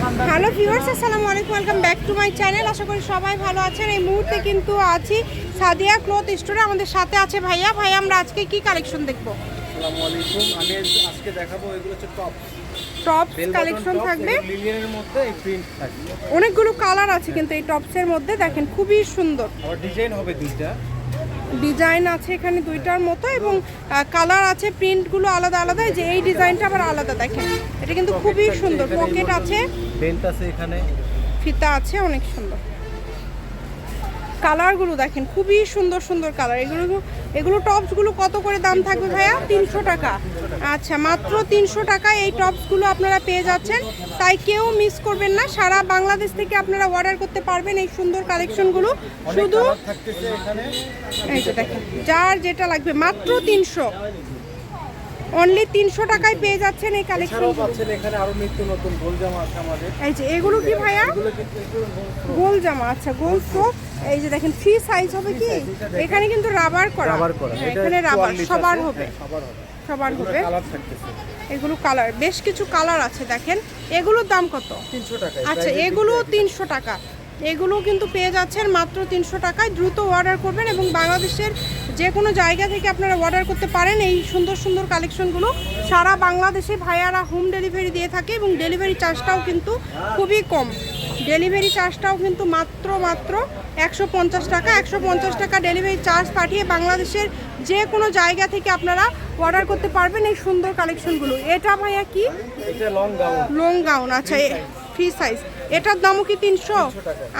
Hello viewers আসসালামু আলাইকুম welcome back to my channel. আশা করি সবাই ভালো আছেন। এই মুহূর্তে কিন্তু আছি সাদিয়া ক্লথ স্টোরে। আমাদের সাথে আছে ভাইয়া। ভাইয়া আমরা আজকে কি কালেকশন দেখব? আসসালামু আলাইকুম। আমি আজকে দেখাবো এগুলো হচ্ছে টপ টপ কালেকশন থাকবে। লিলিয়ানের মধ্যে এই প্রিন্ট থাকবে। অনেকগুলো কালার আছে কিন্তু এই টপসের মধ্যে। দেখেন খুবই সুন্দর। আবার ডিজাইন হবে দুইটা। ডিজাইন আছে এখানে দুইটার মতো এবং কালার আছে প্রিন্টগুলো আলাদা আলাদা যে এই ডিজাইনটা আবার আলাদা দেখেন। এটা কিন্তু খুবই সুন্দর পকেট আছে। বেল্ট আছে এখানে। ফিতা আছে অনেক সুন্দর। কালারগুলো দেখেন খুবই সুন্দর সুন্দর কালার। এগুলো এগুলো টপসগুলো কত করে দাম থাকবে ভাইয়া? তিনশো টাকা। আচ্ছা মাত্র তিনশো টাকা এই টপসগুলো আপনারা পেয়ে যাচ্ছেন। তাই কেউ মিস করবেন না সারা বাংলাদেশ থেকে আপনারা অর্ডার করতে পারবেন এই সুন্দর কালেকশনগুলো। শুধু এই যে দেখেন যার যেটা লাগবে মাত্র তিনশো। অনলি তিনশো টাকায় পেয়ে যাচ্ছেন এই কালেকশন পাচ্ছেন এখানে আরও নিত্য নতুন গোল জামা আছে আমাদের। এই যে এগুলো কি ভাইয়া? গোল জামা আচ্ছা গোল ফ্রক এই যে দেখেন ফ্রি সাইজ হবে কি? এখানে কিন্তু রাবার করা। রাবার করা। হ্যাঁ, এখানে রাবার সবার হবে। হ্যাঁ, সবার হবে। সবার এগুলো হবে। কালার এগুলো কালার বেশ কিছু কালার আছে দেখেন। এগুলোর দাম কত? 300 টাকা আচ্ছা এগুলো তিনশো টাকা। এগুলো কিন্তু পেয়ে যাচ্ছেন মাত্র তিনশো টাকায়। দ্রুত অর্ডার করবেন এবং বাংলাদেশের যে কোনো জায়গা থেকে আপনারা অর্ডার করতে পারেন। এই সুন্দর সুন্দর কালেকশনগুলো সারা বাংলাদেশে ভাইয়ারা হোম ডেলিভারি দিয়ে থাকে এবং ডেলিভারি চার্জটাও কিন্তু খুবই কম। ডেলিভারি চার্জটাও কিন্তু মাত্র মাত্র একশো পঞ্চাশ টাকা। একশো পঞ্চাশ টাকা ডেলিভারি চার্জ পাঠিয়ে বাংলাদেশের যে কোনো জায়গা থেকে আপনারা অর্ডার করতে পারবেন এই সুন্দর কালেকশনগুলো। এটা ভাইয়া কি? লং গাউন লং গাউন আচ্ছা। Free size. এটার দামও কি তিনশো?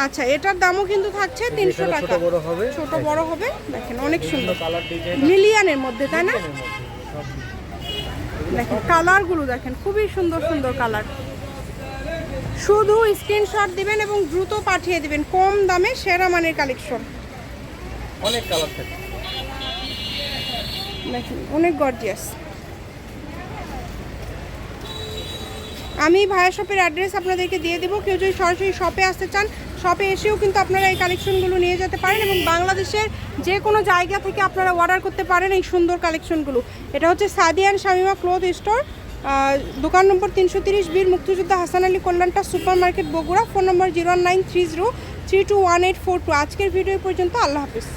আচ্ছা এটার দামও কিন্তু থাকছে তিনশো টাকা। ছোট বড় হবে। ছোট বড় হবে? দেখেন অনেক সুন্দর। কালার মিলিয়ানের মধ্যে তাই না? দেখেন কালারগুলো দেখেন খুবই সুন্দর সুন্দর কালার। শুধু স্ক্রিনশট দিবেন এবং দ্রুত পাঠিয়ে দিবেন কম দামে সেরা মানের কালেকশন। অনেক কালার থাকে। দেখেন অনেক গর্জিয়াস। আমি ভায়া শপের অ্যাড্রেস আপনাদেরকে দিয়ে দেবো। কেউ যদি সরাসরি শপে আসতে চান শপে এসেও কিন্তু আপনারা এই কালেকশনগুলো নিয়ে যেতে পারেন এবং বাংলাদেশের যে কোনো জায়গা থেকে আপনারা অর্ডার করতে পারেন এই সুন্দর কালেকশনগুলো এটা হচ্ছে সাদিয়ান শামিমা ক্লোথ স্টোর দোকান নম্বর তিনশো তিরিশ বীর মুক্তিযোদ্ধা Hasan Ali কল্যাণটা super market Bogura, phone number zero nine three zero three two one eight four two. আজকের ভিডিও পর্যন্ত, আল্লাহ হাফিজ।